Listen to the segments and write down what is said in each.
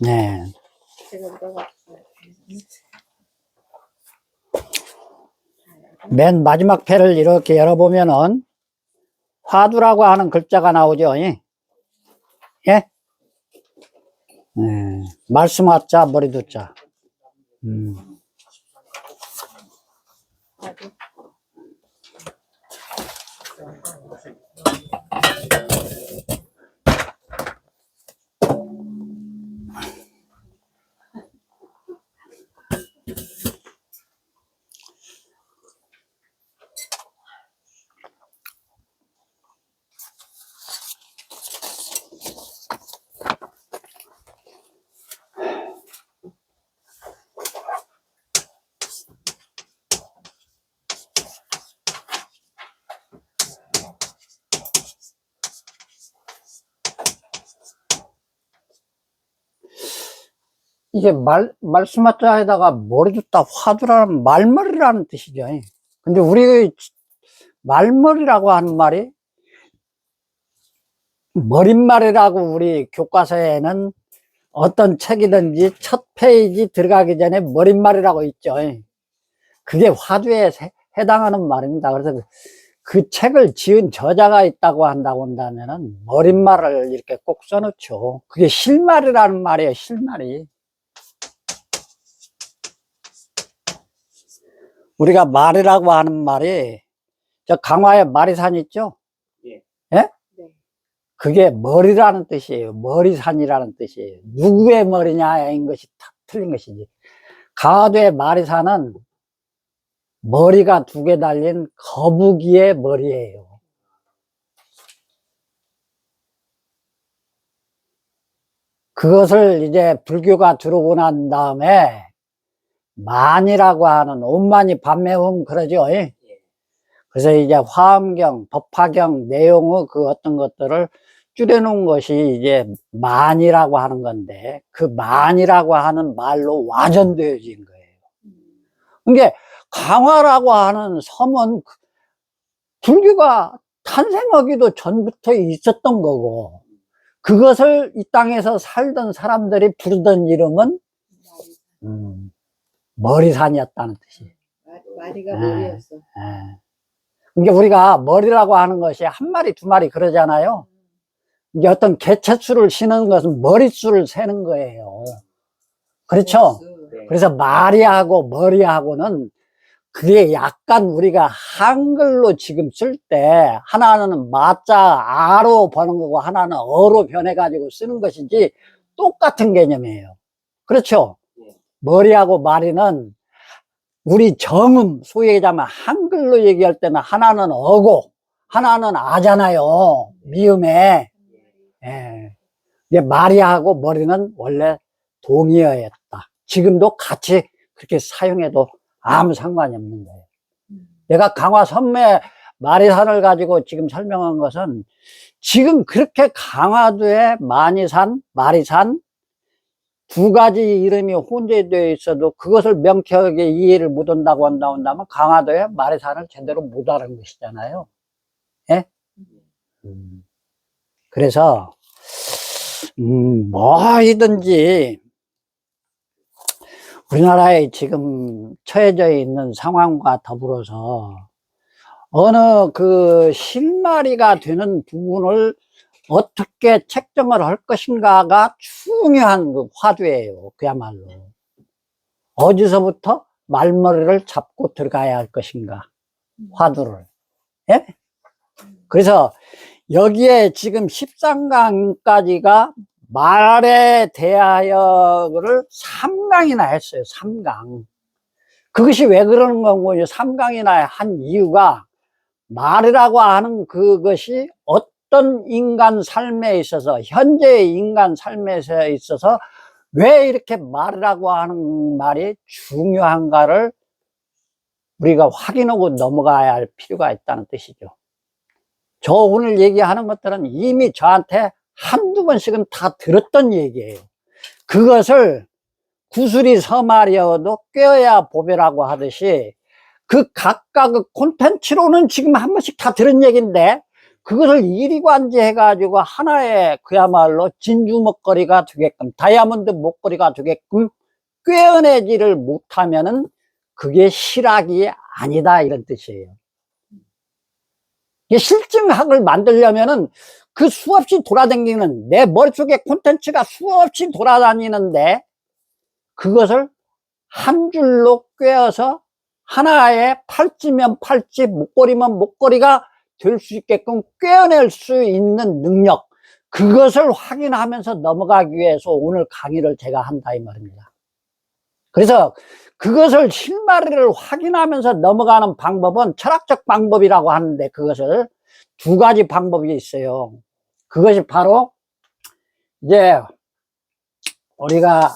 네. 맨 마지막 패를 이렇게 열어보면은 화두라고 하는 글자가 나오죠. 예? 예? 네. 말씀 화자, 머리도 자. 음. 이게 말, 말씀 화자에다가 머리 줬다 화두라는 말머리라는 뜻이죠. 근데 우리 말머리라고 하는 말이 머릿말이라고 우리 교과서에는 어떤 책이든지 첫 페이지 들어가기 전에 머릿말이라고 있죠. 그게 화두에 해- 해당하는 말입니다. 그래서 그- 그 책을 지은 저자가 있다고 한다고 한다면은 머릿말을 이렇게 꼭 써놓죠. 그게 실말이라는 말이에요. 실말이. 우리가 말이라고 하는 말이 저 강화에 마리산 있죠? 예. 예? 네. 그게 머리라는 뜻이에요. 머리산이라는 뜻이에요. 누구의 머리냐인 것이 다 틀린 것이지. 강화도의 마리산은 머리가 두 개 달린 거북이의 머리예요. 그것을 이제 불교가 들어오고 난 다음에 만이라고 하는 온만이 반매음 그러죠. 예? 그래서 이제 화엄경, 법화경 내용의 그 어떤 것들을 줄여놓은 것이 이제 만이라고 하는 건데 그 만이라고 하는 말로 와전되어진 거예요. 그게 강화라고 하는 섬은 그- 불교가 탄생하기도 전부터 있었던 거고 그것을 이 땅에서 살던 사람들이 부르던 이름은 음, 머리산이었다는 뜻이에요. 마- 마리가 네. 머리였어. 예. 그러니까 우리가 머리라고 하는 것이 한 마리 두 마리 그러잖아요. 이게 어떤 개체수를 쉬는 것은 머릿수를 세는 거예요. 그렇죠? 네. 그래서 말이하고 머리하고는 그게 약간 우리가 한글로 지금 쓸 때 하나는 마자 아로 버는 거고 하나는 어로 변해가지고 쓰는 것이지 똑같은 개념이에요. 그렇죠? 네. 머리하고 말이는 우리 정음 소위 얘기하면 한글로 얘기할 때는 하나는 어고 하나는 아잖아요. 미음에. 예. 이제 말이하고 머리는 원래 동의어였다. 지금도 같이 그렇게 사용해도 아무 상관이 없는 거예요. 내가 강화 선매 마리산을 가지고 지금 설명한 것은 지금 그렇게 강화도에 마니산, 마리산 두 가지 이름이 혼재되어 있어도 그것을 명쾌하게 이해를 못 한다고 한다면 강화도에 마리산을 제대로 못 알은 것이잖아요. 예? 음. 그래서 음, 뭐이든지 우리나라에 지금 처해져 있는 상황과 더불어서 어느 그 실마리가 되는 부분을 어떻게 책정을 할 것인가가 중요한 그 화두예요. 그야말로. 어디서부터 말머리를 잡고 들어가야 할 것인가. 화두를. 예? 그래서 여기에 지금 13강까지가 말에 대하여를 3강이나 했어요. 3강. 그것이 왜 그러는 건가요? 3강이나 한 이유가 말이라고 하는 그것이 어떤 인간 삶에 있어서, 현재의 인간 삶에 있어서 왜 이렇게 말이라고 하는 말이 중요한가를 우리가 확인하고 넘어가야 할 필요가 있다는 뜻이죠. 저 오늘 얘기하는 것들은 이미 저한테 한두 번씩은 다 들었던 얘기예요. 그것을 구슬이 서말이어도 꿰어야 보배라고 하듯이 그 각각의 콘텐츠로는 지금 한 번씩 다 들은 얘기인데 그것을 이리관지 해가지고 하나의 그야말로 진주 목걸이가 되게끔 다이아몬드 목걸이가 되게끔 꿰어내지를 못하면은 그게 실학이 아니다 이런 뜻이에요. 이 실증학을 만들려면은 그 수없이 돌아다니는 내 머릿속에 콘텐츠가 수없이 돌아다니는데 그것을 한 줄로 꿰어서 하나의 팔찌면 팔찌, 목걸이면 목걸이가 될 수 있게끔 꿰어낼 수 있는 능력 그것을 확인하면서 넘어가기 위해서 오늘 강의를 제가 한다 이 말입니다. 그래서 그것을 실마리를 확인하면서 넘어가는 방법은 철학적 방법이라고 하는데 그것을 두 가지 방법이 있어요. 그것이 바로 이제 우리가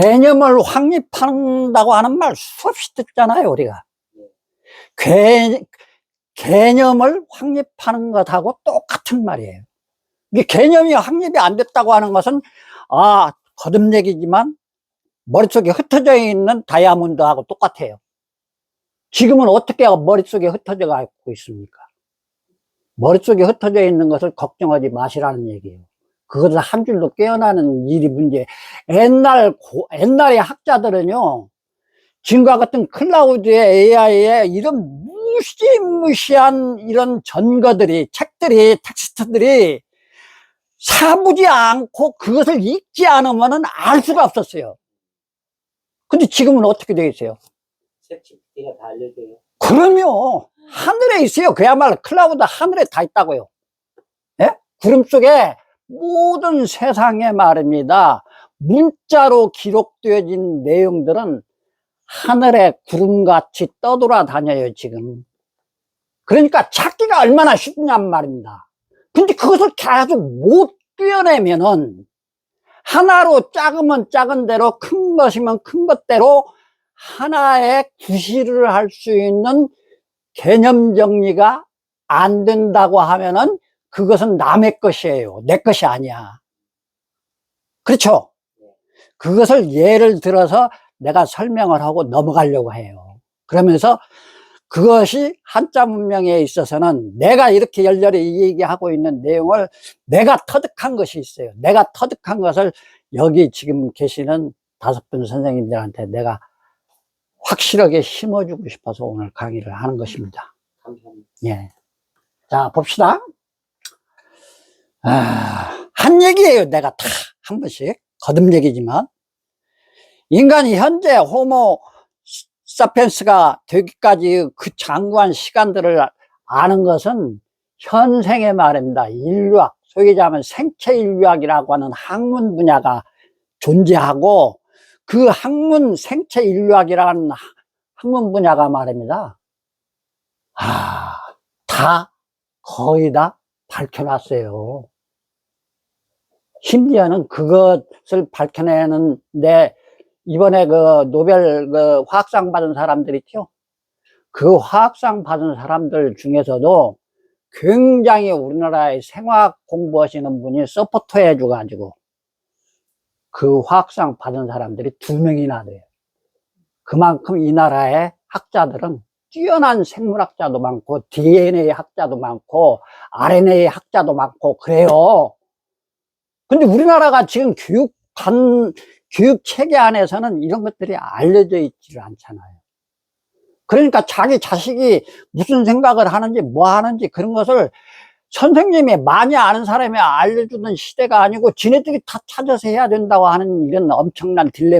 개념을 확립한다고 하는 말 수없이 듣잖아요, 우리가. 개, 개념을 확립하는 것하고 똑같은 말이에요. 개념이 확립이 안 됐다고 하는 것은, 아, 거듭얘기지만 머릿속에 흩어져 있는 다이아몬드하고 똑같아요. 지금은 어떻게 머릿속에 흩어져 가고 있습니까? 머릿속에 흩어져 있는 것을 걱정하지 마시라는 얘기예요. 그것을 한 줄로 깨어나는 일이 문제. 옛날, 고- 옛날의 학자들은요, 지금과 같은 클라우드의 AI에 이런 무시무시한 이런 전거들이, 책들이, 텍스트들이 사무지 않고 그것을 읽지 않으면 알 수가 없었어요. 근데 지금은 어떻게 되어 있어요? 챗GPT가 다 알려줘요. 그럼요. 하늘에 있어요. 그야말로 클라우드 하늘에 다 있다고요. 예? 구름 속에 모든 세상의 말입니다. 문자로 기록되어진 내용들은 하늘에 구름같이 떠돌아 다녀요, 지금. 그러니까 찾기가 얼마나 쉽냔 말입니다. 근데 그것을 계속 못 떼어내면은 하나로 작으면 작은 대로 큰 것이면 큰 것대로 하나의 구실을 할 수 있는 개념 정리가 안 된다고 하면은 그것은 남의 것이에요. 내 것이 아니야. 그렇죠? 그것을 예를 들어서 내가 설명을 하고 넘어가려고 해요. 그러면서 그것이 한자 문명에 있어서는 내가 이렇게 열렬히 얘기하고 있는 내용을 내가 터득한 것이 있어요. 내가 터득한 것을 여기 지금 계시는 다섯 분 선생님들한테 내가 확실하게 심어주고 싶어서 오늘 강의를 하는 것입니다. 감사합니다. 예. 자, 봅시다. 아, 한 얘기예요. 내가 다 한 번씩. 거듭 얘기지만. 인간이 현재 호모 사피엔스가 되기까지 그 장구한 시간들을 아는 것은 현생의 말입니다. 인류학, 소위 얘기하면 생체 인류학이라고 하는 학문 분야가 존재하고 그 학문 생체 인류학이라는 학- 학문 분야가 말입니다. 아, 다 거의 다 밝혀놨어요. 심지어는 그것을 밝혀내는데 이번에 그 노벨 그 화학상 받은 사람들 있죠? 그 화학상 받은 사람들 중에서도 굉장히 우리나라에 생화학 공부하시는 분이 서포터 해줘가지고 그 화학상 받은 사람들이 두 명이나 돼요. 그만큼 이 나라의 학자들은 뛰어난 생물학자도 많고 DNA 학자도 많고 RNA 학자도 많고 그래요. 근데 우리나라가 지금 교육관 교육 체계 안에서는 이런 것들이 알려져 있지를 않잖아요. 그러니까 자기 자식이 무슨 생각을 하는지 뭐 하는지 그런 것을 선생님이 많이 아는 사람이 알려주는 시대가 아니고 지네들이 다 찾아서 해야 된다고 하는 이런 엄청난 딜레마